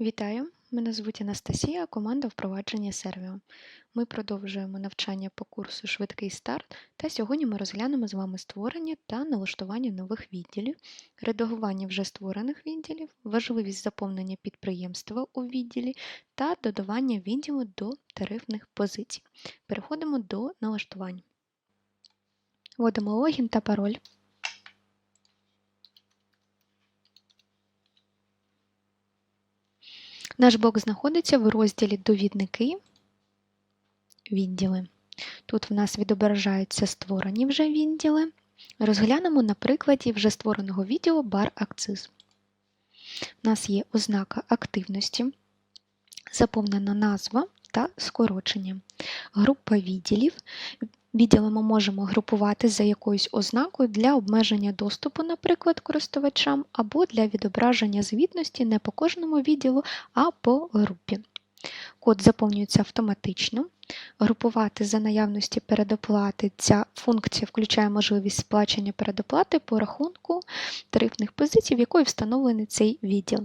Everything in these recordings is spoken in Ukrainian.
Вітаю! Мене звуть Анастасія, команда впровадження Сервіо. Ми продовжуємо навчання по курсу Швидкий старт, та сьогодні ми розглянемо з вами створення та налаштування нових відділів, редагування вже створених відділів, важливість заповнення підприємства у відділі та додавання відділу до тарифних позицій. Переходимо до налаштувань. Вводимо логін та пароль. Наш блок знаходиться в розділі Довідники, відділи. Тут в нас відображаються створені вже відділи. Розглянемо на прикладі вже створеного відділу бар акциз. У нас є ознака активності, заповнена назва та скорочення. Група відділів. Відділи ми можемо групувати за якоюсь ознакою для обмеження доступу, наприклад, користувачам, або для відображення звітності не по кожному відділу, а по групі. Код заповнюється автоматично. Групувати за наявності передоплати. Ця функція включає можливість сплачення передоплати по рахунку тарифних позицій, в якої встановлений цей відділ.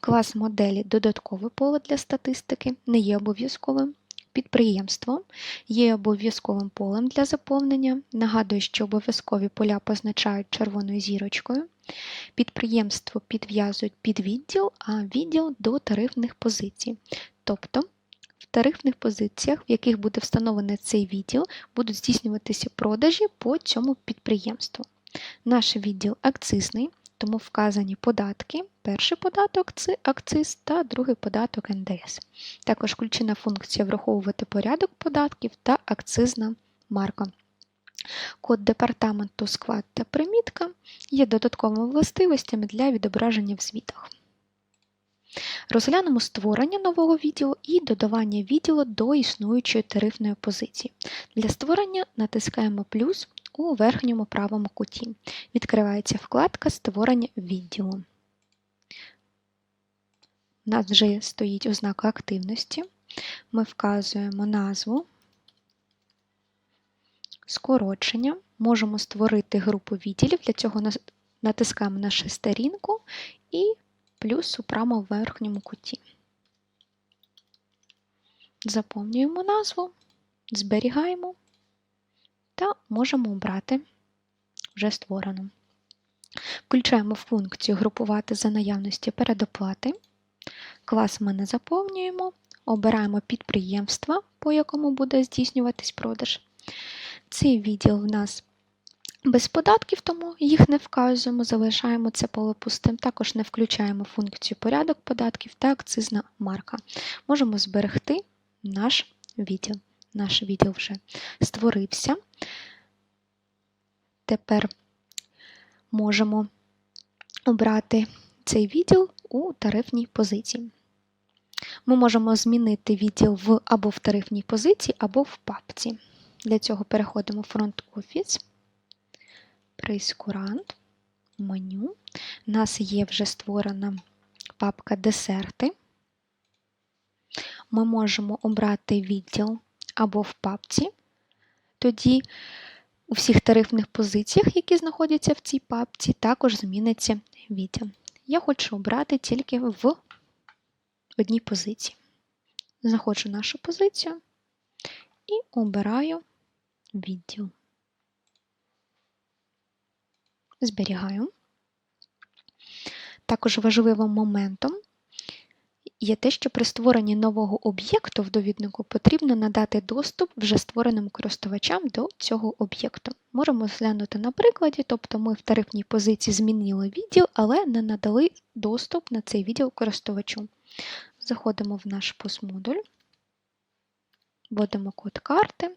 Клас моделі додаткове поле для статистики не є обов'язковим. Підприємство є обов'язковим полем для заповнення. Нагадую, що обов'язкові поля позначають червоною зірочкою. Підприємство підв'язують під відділ, а відділ до тарифних позицій. Тобто в тарифних позиціях, в яких буде встановлений цей відділ, будуть здійснюватися продажі по цьому підприємству. Наш відділ акцизний, тому вказані податки. Перший податок акциз та другий податок НДС. Також включена функція враховувати порядок податків та акцизна марка. Код департаменту, склад та примітка є додатковими властивостями для відображення в звітах. Розглянемо створення нового відділу і додавання відділу до існуючої тарифної позиції. Для створення натискаємо плюс у верхньому правому куті. Відкривається вкладка Створення відділу. У нас вже стоїть ознака активності. Ми вказуємо назву, скорочення. Можемо створити групу відділів. Для цього натискаємо на шестерінку і плюс у правому верхньому куті. Заповнюємо назву, зберігаємо та можемо обрати вже створену. Включаємо функцію групувати за наявності передоплати. Клас ми не заповнюємо, обираємо підприємство, по якому буде здійснюватись продаж. Цей відділ в нас без податків, тому їх не вказуємо, залишаємо це поле пустим. Також не включаємо функцію порядок податків та акцизна марка. Можемо зберегти наш відділ. Наш відділ вже створився. Тепер можемо обрати цей відділ у тарифній позиції. Ми можемо змінити відділ в або в тарифній позиції, або в папці. Для цього переходимо в Front Office, Прейскурант, меню. У нас є вже створена папка Десерти. Ми можемо обрати відділ або в папці. Тоді у всіх тарифних позиціях, які знаходяться в цій папці, також зміниться відділ. Я хочу обрати тільки в одній позиції. Знаходжу нашу позицію і обираю відділ. Зберігаю. Також важливим моментом є те, що при створенні нового об'єкту в довіднику потрібно надати доступ вже створеним користувачам до цього об'єкту. Можемо зглянути на прикладі, тобто ми в тарифній позиції змінили відділ, але не надали доступ на цей відділ користувачу. Заходимо в наш постмодуль, вводимо код карти,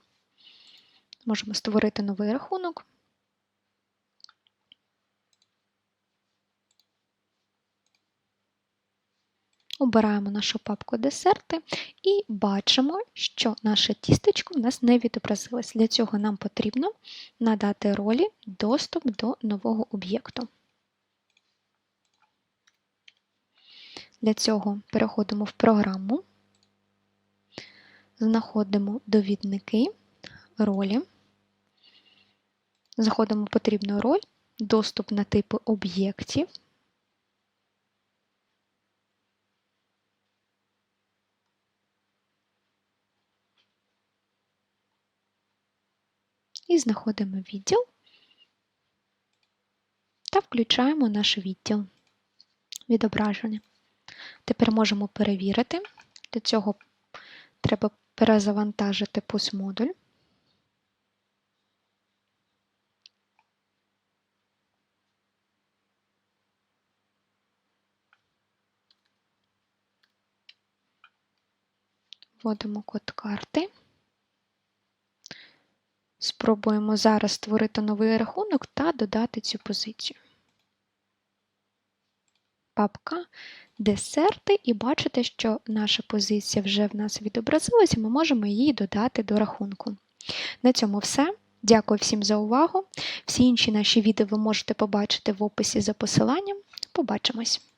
можемо створити новий рахунок. Обираємо нашу папку десерти і бачимо, що наше тістечко в нас не відобразилось. Для цього нам потрібно надати ролі доступ до нового об'єкту. Для цього переходимо в програму, знаходимо довідники, ролі, заходимо в потрібну роль, доступ на типи об'єктів. І знаходимо відділ та включаємо наш відділ відображення. Тепер можемо перевірити. Для цього треба перезавантажити PUS-модуль. Вводимо код карти. Спробуємо зараз створити новий рахунок та додати цю позицію. Папка Десерти, і бачите, що наша позиція вже в нас відобразилася, ми можемо її додати до рахунку. На цьому все. Дякую всім за увагу. Всі інші наші відео ви можете побачити в описі за посиланням. Побачимось!